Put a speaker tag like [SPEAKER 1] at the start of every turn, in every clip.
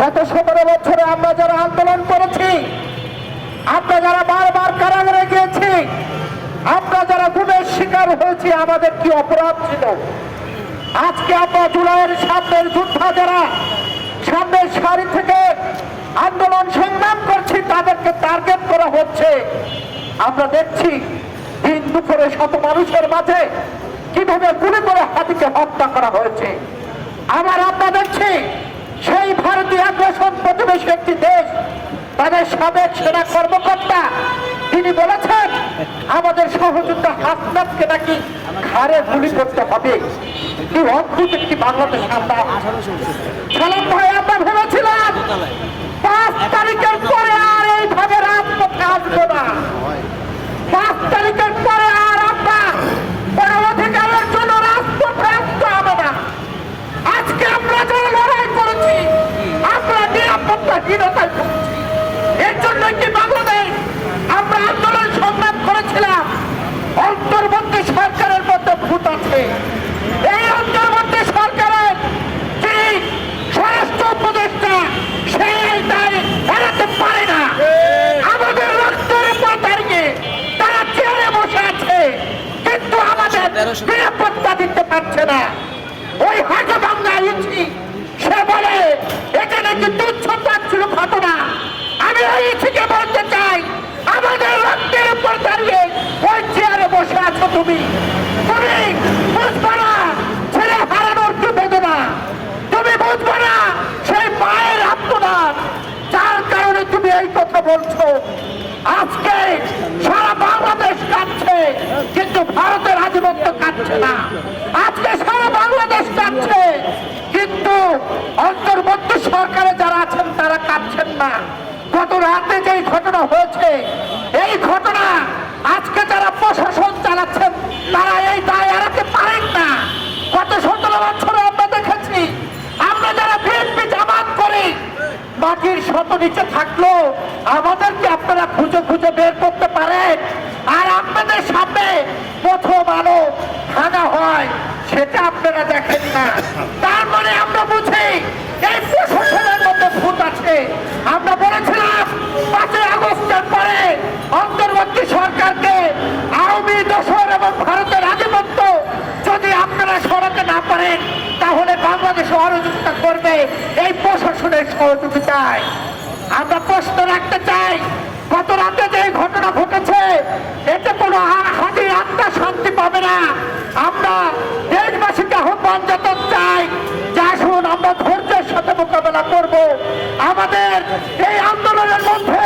[SPEAKER 1] গত সতেরো বছরে আমরা যারা আন্দোলন করেছি, আমরা যারা বারবার কারাগারে গিয়েছি, আমরা যারা গুণের শিকার হয়েছি, আমাদের কি অপরাধ ছিল? আজকে আমরা জুলাইয়ের সামনের যোদ্ধা যারা, সামনের সারি থেকে আন্দোলন সংগ্রাম করছি, তাদেরকে টার্গেট করা হচ্ছে। আমরা দেখছি দিন দুপুরে শত মানুষের মাঝে কীভাবে গুলি করে হাতিকে হত্যা করা হয়েছে। আবার আমরা দেখছি সেই ভারতীয় আগ্রাসন প্রতিবেশী একটি দেশ, তাদের সাবেক সেনা কর্মকর্তা, তিনি বলেছেন, আমাদের সহযোদ্ধা হাসনাথকে নাকি ঘাড়ে গুলি করতে হবে। কি অদ্ভুত একটি বাংলাদেশ আমরা ভাই, আমরা ভেবেছিলাম পাঁচ তারিখের পরে আর এইভাবে রাজপথে আসব না পাঁচ তারিখের পরে আর আমরা কোনো অধিকারের জন্য রাজপথে আসতে হবে না আজকে আমরা যারা লড়াই করেছি আমরা নিরাপত্তাহীনতায় ভুগছি এর জন্য কি বাংলাদেশ আমরা আন্দোলন করেছিলাম অন্তর্বর্তী সরকারের মধ্যে ভূত আছে। এই অন্তর্বর্তী সরকারের যিনি স্বরাষ্ট্র উপদেষ্টা সেই দায় এড়াতে পারে না। আমাদের রক্তের দাঁড়িয়ে তারা চেয়ারে বসে আছে কিন্তু আমাদের নিরাপত্তা দিতে পারছে না। ওই হাটে বলছো, আজকে সারা বাংলাদেশ কাঁদছে, কিন্তু ভারতের আধিপত্য কাঁদছে না। আজকে সারা বাংলাদেশ কাঁদছে, কিন্তু অন্তর্বর্তী সরকারে যারা আছেন, তারা কাঁদছেন না। গত রাতে যে ঘটনা হয়েছে মাটির শত নিচে থাকল, আমাদেরকে আপনারা খুঁজে খুঁজে বের করতে পারেন। আর আপনাদের সামনে প্রথম আলো খানা হয়, সেটা আপনারা দেখেন না তার মানে আমরা বুঝি এই প্রশাসনের মধ্যে ভূত আছে আমরা বলেছিলাম পাঁচই আগস্টের পরে অন্তর্বর্তী সরকারকে আওয়ামী দশর এবং ভারতের আধিপত্য যদি আপনারা সরাতে না পারেন তাহলে বাংলাদেশ সহযোগিতা করবে এই প্রশাসনের সহযোগিতায় আমরা প্রশ্ন রাখতে চাই, গত রাতে যে ঘটনা ঘটেছে, এতে কোনো হাজির আত্মা শান্তি পাবে না। আমরা দেশবাসীকে আহ্বান জানাতে চাই যে আসুন, আমরা ধৈর্যের সাথে মোকাবেলা করব। আমাদের এই আন্দোলনের মধ্যে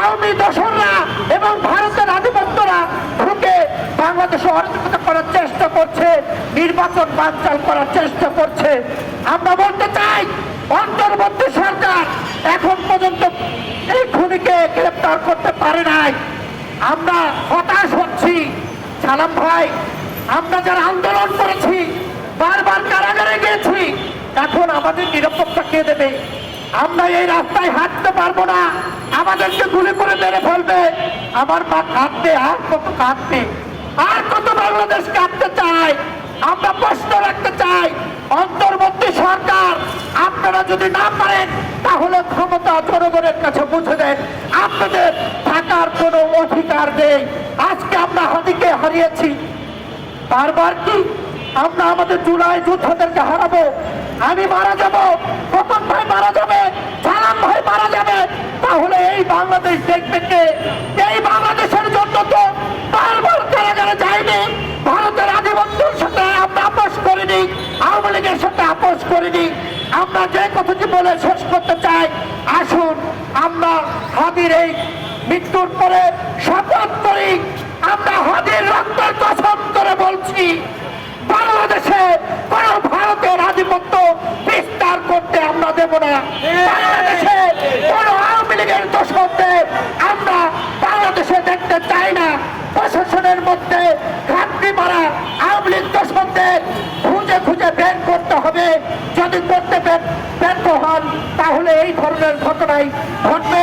[SPEAKER 1] আওয়ামী দশররা এবং ভারতের আধিপত্যরা ঢুকে বাংলাদেশে অরাজকতা করার চেষ্টা করছে, নির্বাচন বানচাল করার চেষ্টা করছে। আমরা বলতে চাই অন্তর্বর্তী সরকার এখন পর্যন্ত এই খুনিকে গ্রেপ্তার করতে পারে নাই। আমরা হতাশ হচ্ছি। সালাম ভাই, আমরা যারা আন্দোলন করেছি, বারবার কারাগারে গিয়েছি, এখন আমাদের নিরাপত্তা কে দেবে? আমরা এই রাস্তায় হাঁটতে পারব না। আমাদেরকে গুলি করে মেরে ফেলবে। আমার মা কাঁদতে আর কত কাঁদতে আর কত বাংলাদেশ কাঁদতে চায়? আমরা প্রশ্ন রাখতে চাই, অন্তর্বর্তী সরকার, আপনারা যদি না পারেন, তাহলে ক্ষমতা জনগণের কাছে বুঝে দেন, আপনাদের থাকার কোনো অধিকার নেই। আজকে আমরা হাতিকে হারিয়েছি। বারবার কি আমরা আমাদের জুলাই যোদ্ধাদেরকে হারাবো? আমি মারা যাব কখন ভাই মারা যাবে, সালাম ভাই মারা যাবে, তাহলে এই বাংলাদেশ দেখবে কে? এই বাংলাদেশের আপোষ করিনি আমরা যে কথাটি বলে শেষ করতে চাই, আসুন আমরা হাদির এই মৃত্যুর পরে শপথ আমরা হাদির রক্তের কসম করে বলছি, বাংলাদেশে কোন ভারতের আধিপত্য বিস্তার করতে আমরা দেব না। বাংলাদেশে কোন আওয়ামী লীগের দোষদের আমরা বাংলাদেশে দেখতে চাই না। প্রশাসনের মধ্যে ঘাটতি মারা আওয়ামী লীগ দোষদের খুঁজে খুঁজে বের করতে হবে যদি করতে ব্যর্থ হন তাহলে এই ধরনের ঘটনাই ঘটবে।